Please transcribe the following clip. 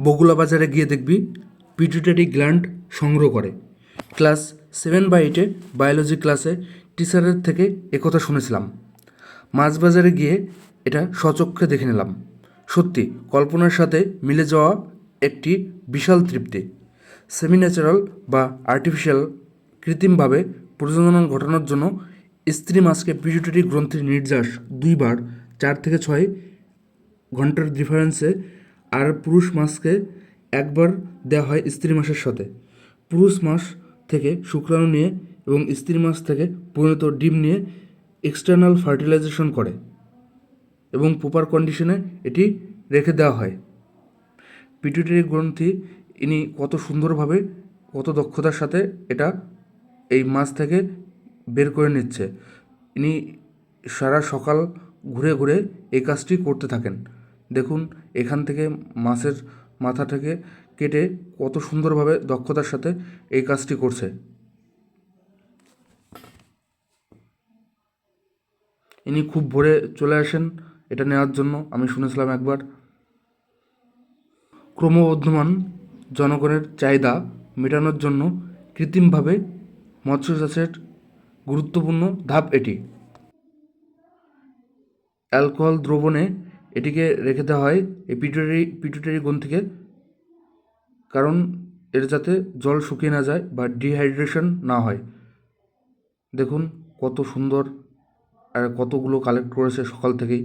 বগুলা বাজারে গিয়ে দেখবি পিটুইটারি গ্ল্যান্ড সংগ্রহ করে। ক্লাস সেভেন বা এইটে বায়োলজি ক্লাসে টিচারের থেকে একথা শুনেছিলাম। মাছ বাজারে গিয়ে এটা সচক্ষে দেখে নিলাম। সত্যি, কল্পনার সাথে মিলে যাওয়া একটি বিশাল তৃপ্তি। সেমি ন্যাচারাল বা আর্টিফিশিয়াল কৃত্রিমভাবে প্রজনন ঘটানোর জন্য স্ত্রী মাছকে পিটুইটারি গ্রন্থির নির্যাস দুইবার, চার থেকে ছয় ঘণ্টার ডিফারেন্সে আর পুরুষ মাছকে একবার দেওয়া হয় স্ত্রী মাছের সাথে। পুরুষ মাছ থেকে শুক্রাণু নিয়ে এবং স্ত্রী মাছ থেকে পরিণত ডিম নিয়ে এক্সটার্নাল ফার্টিলাইজেশন করে এবং প্রপার কন্ডিশনে এটি রেখে দেওয়া হয়। পিটুইটারি গ্রন্থি ইনি কত সুন্দরভাবে, কত দক্ষতার সাথে এটা এই মাছ থেকে বের করে নিচ্ছে। ইনি সারা সকাল ঘুরে ঘুরে এই কাজটি করতে থাকেন। দেখুন, এখান থেকে মাছের মাথা থেকে কেটে কত সুন্দরভাবে দক্ষতার সাথে এই কাজটি করছে। ইনি খুব ভোরে চলে আসেন, এটা নেওয়ার জন্য, আমি শুনেছিলাম একবার। ক্রমবর্ধমান জনগণের চাহিদা মেটানোর জন্য কৃত্রিমভাবে মৎস্য চাষের গুরুত্বপূর্ণ ধাপ এটি। অ্যালকোহল দ্রবণে এটিকে রেখে দেওয়া হয় এই পিটুটারি পিটুটারি গ্রন্থিকে কারণ এর যাতে জল শুকিয়ে না যায় বা ডিহাইড্রেশন না হয়। দেখুন কত সুন্দর আর কতগুলো কালেক্ট করেছে সকাল থেকেই।